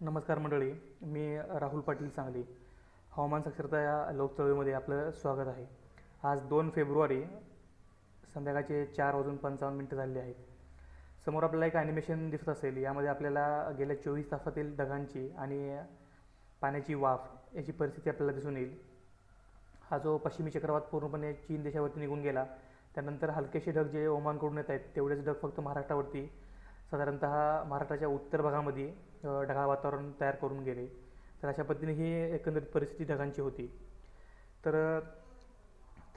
नमस्कार मंडळी मी राहुल पाटील सांगली. हवामान साक्षरता या लोकचळवळीमध्ये आपलं स्वागत आहे. आज दोन फेब्रुवारी संध्याकाळचे चार वाजून पंचावन्न मिनटं झालेली आहेत. समोर आपल्याला एक ॲनिमेशन दिसत असेल यामध्ये आपल्याला गेल्या चोवीस तासातील ढगांची आणि पाण्याची वाफ याची परिस्थिती आपल्याला दिसून येईल. हा जो पश्चिमी चक्रवात पूर्णपणे चीन देशावरती निघून गेला त्यानंतर हलकेसे ढग जे ओमानकडून येत आहेत तेवढेच ढग फक्त महाराष्ट्रावरती. साधारणतः महाराष्ट्राच्या उत्तर भागामध्ये ढगाळ वातावरण तयार करून गेले. तर अशा पद्धतीने ही एकंदरीत परिस्थिती ढगांची होती. तर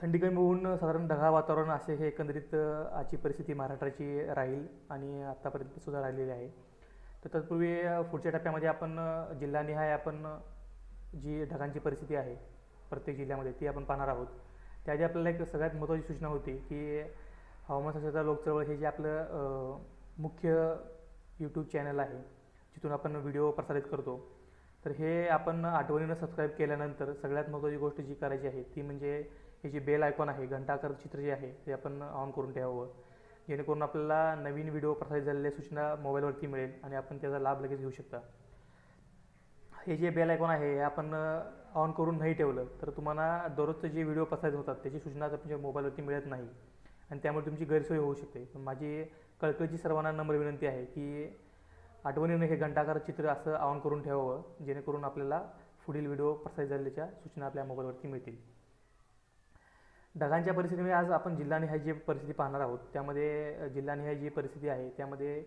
थंडी कमी होऊन साधारण ढगाळ वातावरण असे हे एकंदरीत आजची परिस्थिती महाराष्ट्राची राहील आणि आत्तापर्यंत सुद्धा राहिलेली आहे. तर तत्पूर्वी पुढच्या टप्प्यामध्ये आपण जिल्हानिहाय आपण जी ढगांची परिस्थिती आहे प्रत्येक जिल्ह्यामध्ये ती आपण पाहणार आहोत. त्याआधी आपल्याला एक सगळ्यात महत्त्वाची सूचना होती की हवामान साक्षरता लोकचळवळ हे जे आपलं मुख्य यूट्यूब चॅनल आहे जिथून आपण व्हिडिओ प्रसारित करतो. तर हे आपण आठवणीनं सबस्क्राईब केल्यानंतर सगळ्यात महत्त्वाची गोष्ट जी करायची आहे ती म्हणजे हे जे बेल आयकॉन आहे घंटाकर चित्र जे आहे ते आपण ऑन करून ठेवावं. जेणेकरून आपल्याला नवीन व्हिडिओ प्रसारित झालेल्या सूचना मोबाईलवरती मिळेल आणि आपण त्याचा लाभ लगेच घेऊ शकता. हे जे बेल आयकॉन आहे हे आपण ऑन करून नाही ठेवलं तर तुम्हाला दररोजचे जे व्हिडिओ प्रसारित होतात त्याची सूचना तुमच्या मोबाईलवरती मिळत नाही. आणि त्यामुळे तुमची गैरसोय होऊ शकते. पण माझी कळकळीची सर्वांना नम्र विनंती आहे की आठवणीनं हे घंटाकार चित्र असं ऑन करून ठेवावं जेणेकरून आपल्याला पुढील व्हिडिओ प्रसारित झालेल्या सूचना आपल्या मोबाईलवरती मिळतील. ढगांच्या परिस्थितीमध्ये आज आपण जिल्हानिहाय जी परिस्थिती पाहणार आहोत. त्यामध्ये जिल्हानिहाय जी परिस्थिती आहे. त्यामध्ये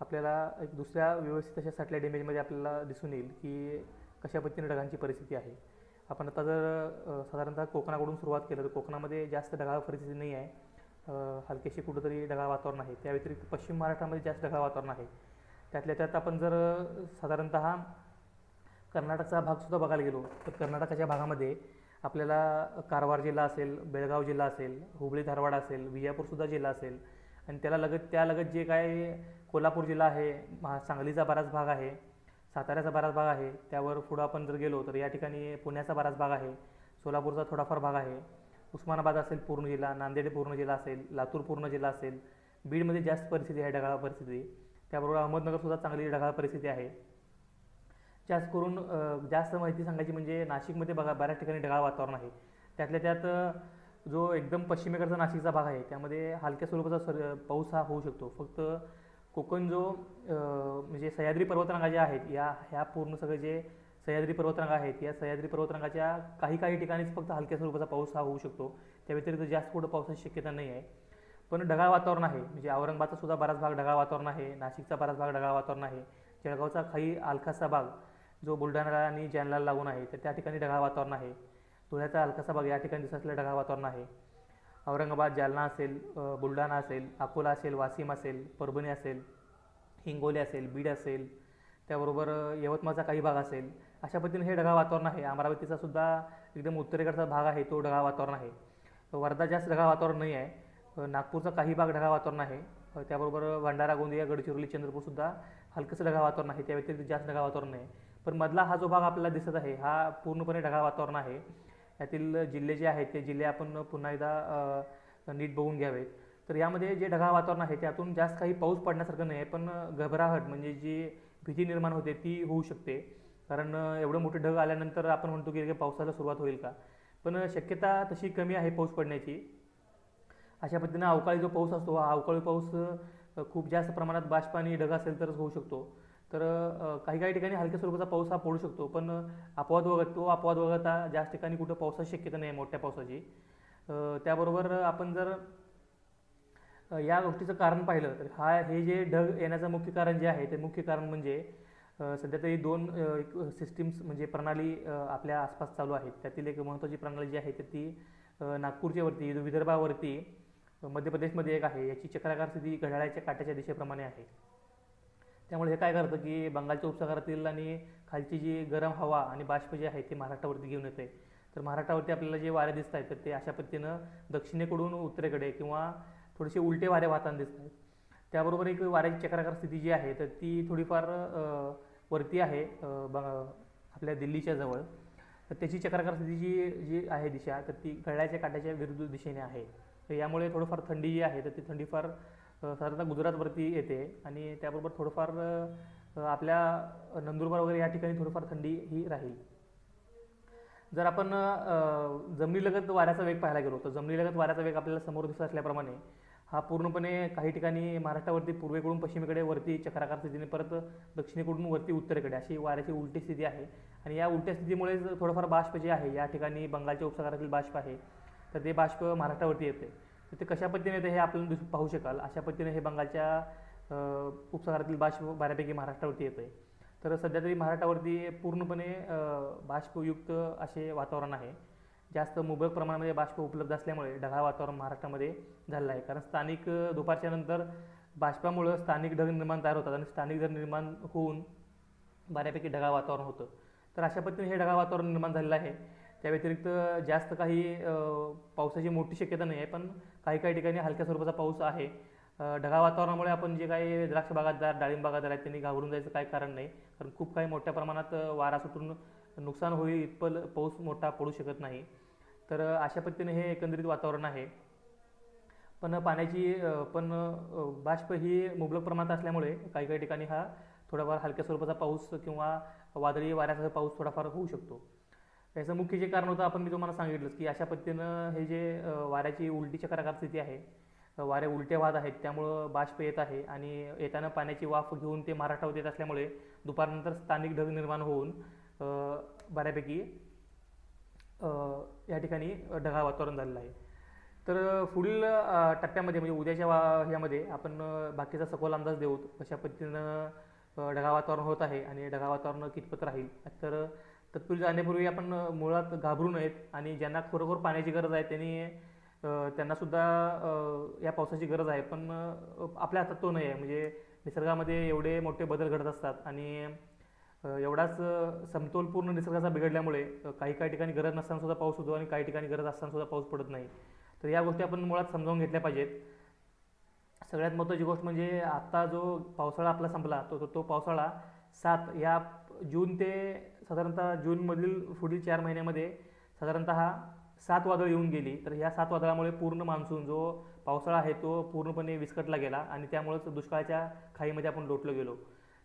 आपल्याला एक दुसऱ्या व्यवस्थित अशा सॅटेलाईट इमेजमध्ये आपल्याला दिसून येईल की कशा पद्धतीने ढगांची परिस्थिती आहे. आपण आता जर साधारणतः कोकणाकडून सुरुवात केलं तर कोकणामध्ये जास्त ढगाळ परिस्थिती नाही आहे. हलकेशी कुठंतरी ढगाळ वातावरण आहे. त्या व्यतिरिक्त पश्चिम महाराष्ट्रामध्ये जास्त ढगाळ वातावरण आहे. त्यातल्या त्यात आपण जर साधारणत साधारणतः कर्नाटकचा भागसुद्धा बघायला गेलो तर कर्नाटकाच्या भागामध्ये आपल्याला कारवार जिल्हा असेल बेळगाव जिल्हा असेल हुबळी धारवाड असेल विजापूरसुद्धा जिल्हा असेल. आणि त्याला लगत त्यालगत जे काय कोल्हापूर जिल्हा आहे महा सांगलीचा बराच भाग आहे साताऱ्याचा बराच भाग आहे त्यावर पुढं आपण जर गेलो तर या ठिकाणी पुण्याचा बराच भाग आहे सोलापूरचा थोडाफार भाग आहे उस्मानाबाद असेल पूर्ण जिल्हा नांदेड पूर्ण जिल्हा असेल लातूर पूर्ण जिल्हा असेल बीडमध्ये जास्त परिस्थिती आहे ढगाळ परिस्थिती. त्याबरोबर अहमदनगरसुद्धा चांगली ढगाळ परिस्थिती आहे. जास्त करून जास्त माहिती सांगायची म्हणजे नाशिकमध्ये बघा बऱ्याच ठिकाणी ढगाळ वातावरण आहे. त्यातल्या त्यात जो एकदम पश्चिमेकडचा नाशिकचा भाग आहे त्यामध्ये हलक्या स्वरूपाचा सर पाऊस हा होऊ शकतो. फक्त कोकण जो म्हणजे सह्याद्री पर्वतरांगा ज्या आहेत या ह्या पूर्ण सगळे जे सह्याद्री पर्वतरांगा आहेत या सह्याद्री पर्वतरांगाच्या काही काही ठिकाणीच फक्त हलक्या स्वरूपाचा पाऊस हा होऊ शकतो. त्या व्यतिरिक्त जास्त पुढं पावसाची शक्यता नाही आहे. पण ढगाळ वातावरण आहे. म्हणजे औरंगाबादचा सुद्धा बराच भाग ढगाळ वातावरण आहे. नाशिकचा बराच भाग ढगाळ वातावरण आहे. जळगावचा काही अलकासा भाग जो बुलढाणा आणि जालन्याला लागून आहे तर त्या ठिकाणी ढगाळ वातावरण आहे. धुळ्याचा हलकासा भाग या ठिकाणी दिसत असलेलं ढगाळ वातावरण आहे. औरंगाबाद जालना असेल बुलढाणा असेल अकोला असेल वाशिम असेल परभणी असेल हिंगोली असेल बीड असेल त्याबरोबर यवतमाळचा काही भाग असेल अशा पद्धतीने हे ढगाळ वातावरण आहे. अमरावतीचा सुद्धा एकदम उत्तरेकडचा भाग आहे तो ढगाळ वातावरण आहे. वर्धा जास्त ढगाळ वातावरण नाही आहे. नागपूरचा काही भाग ढगाळ वातावरण आहे. त्याबरोबर भंडारा गोंदिया गडचिरोली चंद्रपूरसुद्धा हलकंसं ढगाळ वातावरण आहे. त्या व्यतिरिक्त जास्त ढगाळ वातावरण नाही पण मधला हा जो भाग आपल्याला दिसत आहे हा पूर्णपणे ढगाळ वातावरण आहे. यातील जिल्हे जे आहेत ते जिल्हे आपण पुन्हा एकदा नीट बघून घ्यावेत. तर यामध्ये जे ढगाळ वातावरण आहे त्यातून जास्त काही पाऊस पडण्यासारखं नाही आहे पण घबराहट म्हणजे जी भीती निर्माण होते ती होऊ शकते. कारण एवढं मोठे ढग आल्यानंतर आपण म्हणतो की पावसाला सुरुवात होईल का? पण शक्यता तशी कमी आहे पाऊस पडण्याची. अशा पद्धतीनं अवकाळी जो पाऊस असतो हा अवकाळी पाऊस खूप जास्त प्रमाणात बाष्प आणि ढग असेल तरच होऊ शकतो. तर काही काही ठिकाणी हलक्या स्वरूपाचा पाऊस हा पडू शकतो पण अपवाद वगळत तो अपवाद वगळता जास्त ठिकाणी कुठं पावसाची शक्यता नाही आहे मोठ्या पावसाची. त्याबरोबर आपण जर या गोष्टीचं कारण पाहिलं तर हा हे जे ढग येण्याचं मुख्य कारण जे आहे ते मुख्य कारण म्हणजे सध्या तरी दोन सिस्टीम्स म्हणजे प्रणाली आपल्या आसपास चालू आहेत. त्यातील एक महत्त्वाची प्रणाली जी आहे तर ती नागपूरच्यावरती नागपूरच्या वरती विदर्भावरती मध्य प्रदेशमध्ये एक आहे. याची चक्राकार स्थिती घड्याळाच्या काट्याच्या दिशेप्रमाणे आहे. त्यामुळे हे काय करतं की बंगालच्या उपसागरातील आणि खालची जी गरम हवा आणि बाष्प जे आहे ते महाराष्ट्रावरती घेऊन येते. तर महाराष्ट्रावरती आपल्याला जे वारे दिसत आहेत तर ते अशा पद्धतीनं दक्षिणेकडून उत्तरेकडे किंवा थोडेसे उलटे वारे वाहताना दिसत आहेत. त्याबरोबर एक वाऱ्याची चक्राकार स्थिती जी आहे तर ती थोडीफार वरती आहे ब आपल्या दिल्लीच्या जवळ. तर त्याची चक्राकार स्थिती जी जी आहे दिशा तर ती घड्याळाच्या काट्याच्या विरुद्ध दिशेने आहे. तर यामुळे थोडंफार थंडी जी आहे तर ती थंडी फार साधारणतः गुजरातवरती येते. आणि त्याबरोबर थोडंफार आपल्या नंदुरबार वगैरे या ठिकाणी थोडीफार थंडी ही राहील. जर आपण जमिनीलगत वाऱ्याचा वेग पाहायला गेलो तर जमिनीलगत वाऱ्याचा वेग आपल्याला समोर दिसत असल्याप्रमाणे हा पूर्णपणे काही ठिकाणी महाराष्ट्रावरती पूर्वेकडून पश्चिमेकडे वरती चक्राकार स्थितीने परत दक्षिणेकडून वरती उत्तरेकडे अशी वाऱ्याची उलटी स्थिती आहे. आणि या उलट्या स्थितीमुळे थोडंफार बाष्प जे आहे या ठिकाणी बंगालच्या उपसागरातील बाष्प आहे. तर ते बाष्प महाराष्ट्रावरती येते. तर ते कशा पद्धतीने येते हे आपण दिस पाहू शकाल. अशा पद्धतीने हे बंगालच्या उपसागरातील बाष्प बऱ्यापैकी महाराष्ट्रावरती येतं आहे तर सध्या तरी महाराष्ट्रावरती पूर्णपणे बाष्पयुक्त असे वातावरण आहे. जास्त मुबलक प्रमाणामध्ये बाष्प उपलब्ध असल्यामुळे ढगाळ वातावरण महाराष्ट्रामध्ये झालेलं आहे. कारण स्थानिक दुपारच्या नंतर बाष्पामुळं स्थानिक ढग निर्माण तयार होतात आणि स्थानिक ढग निर्माण होऊन बऱ्यापैकी ढगाळ वातावरण होतं. तर अशा पद्धतीने हे ढगाळ वातावरण निर्माण झालेलं आहे. त्या व्यतिरिक्त जास्त काही पावसाची मोठी शक्यता नाही आहे पण काही काही ठिकाणी हलक्या स्वरूपाचा पाऊस आहे. ढगाळ वातावरणामुळे आपण जे काही द्राक्ष बागायतदार डाळिंब बागायतदार आहेत त्यांनी घाबरून जायचं काही कारण नाही. कारण खूप काही मोठ्या प्रमाणात वारा सुटून नुकसान होईल इतपल पाऊस मोठा पडू शकत नाही. तर अशा पद्धतीने हे एकंदरीत वातावरण आहे. पण पाण्याची पण बाष्प ही मुबलक प्रमाणात असल्यामुळे काही काही ठिकाणी हा थोडाफार हलक्या स्वरूपाचा पाऊस किंवा वादळी वाऱ्यासह पाऊस थोडाफार होऊ शकतो. याचं मुख्य जे कारण होतं आपण मी तुम्हाला सांगितलंच की अशा पद्धतीनं हे जे वाऱ्याची उलटी चक्राकार स्थिती आहे वारे उलट्या वाहत आहेत त्यामुळं बाष्प येत आहे आणि येताना पाण्याची वाफ घेऊन ते महाराष्ट्रावर येत असल्यामुळे दुपारनंतर स्थानिक ढग निर्माण होऊन बऱ्यापैकी या ठिकाणी ढगाळ वातावरण झालेलं आहे. तर पुढील टप्प्यामध्ये म्हणजे उद्याच्या वा ह्यामध्ये आपण बाकीचा सखोल अंदाज देऊ कशा पद्धतीनं ढगाळ वातावरण होत आहे आणि ढगाळ वातावरण कितपत राहील. तर तत्पूर्वी जाण्यापूर्वी आपण मुळात घाबरू नयेत आणि ज्यांना खरोखर पाण्याची गरज आहे त्यांनी त्यांनासुद्धा या पावसाची गरज आहे. पण आपल्या हातात तो नाही आहे म्हणजे निसर्गामध्ये एवढे मोठे बदल घडत असतात आणि एवढाच समतोलपूर्ण निसर्गाचा बिघडल्यामुळे काही काही ठिकाणी गरज नसताना सुद्धा पाऊस होतो आणि काही ठिकाणी गरज असताना सुद्धा पाऊस पडत नाही. तर या गोष्टी आपण मुळात समजावून घेतल्या पाहिजेत. सगळ्यात महत्त्वाची गोष्ट म्हणजे आत्ता जो पावसाळा आपला संपला तो तो, तो पावसाळा सात या जून ते साधारणतः जूनमधील पुढील चार महिन्यामध्ये साधारणतः सात वादळ येऊन गेली. तर ह्या सात वादळामुळे पूर्ण मान्सून जो पावसाळा आहे तो पूर्णपणे विस्कटला गेला आणि त्यामुळेच दुष्काळाच्या खाईमध्ये आपण लोटलो गेलो.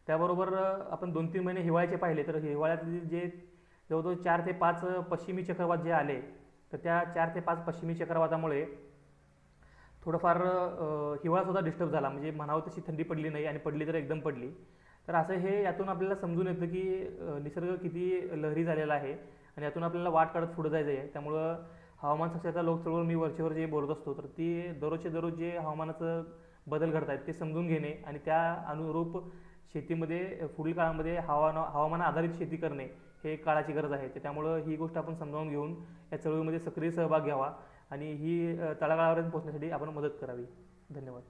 त्याबरोबर आपण दोन तीन महिने हिवाळ्याचे पाहिले तर हिवाळ्यातील जे जवळजवळ चार ते पाच पश्चिमी चक्रवात जे आले तर त्या चार ते पाच पश्चिमी चक्रवातामुळे थोडंफार हिवाळासुद्धा डिस्टर्ब झाला. म्हणजे म्हणावं तशी थंडी पडली नाही आणि पडली तर एकदम पडली. तर असं हे यातून आपल्याला समजून येतं की निसर्ग किती लहरी झालेला आहे आणि यातून आपल्याला वाट काढत पुढे जायचं आहे. त्यामुळं हवामान साक्षरता लोक चळवळ मी वरचेवर जे बोलत असतो तर ती दररोजचे दररोज जे हवामानाचं बदल घडत आहेत ते समजून घेणे आणि त्या अनुरूप शेतीमध्ये पुढील काळामध्ये हवामान हवामान आधारित शेती करणे हे काळाची गरज आहे. तर त्यामुळं ही गोष्ट आपण समजावून घेऊन या चळवळीमध्ये सक्रिय सहभाग घ्यावा आणि ही तळागाळापर्यंत पोहोचण्यासाठी आपण मदत करावी. धन्यवाद.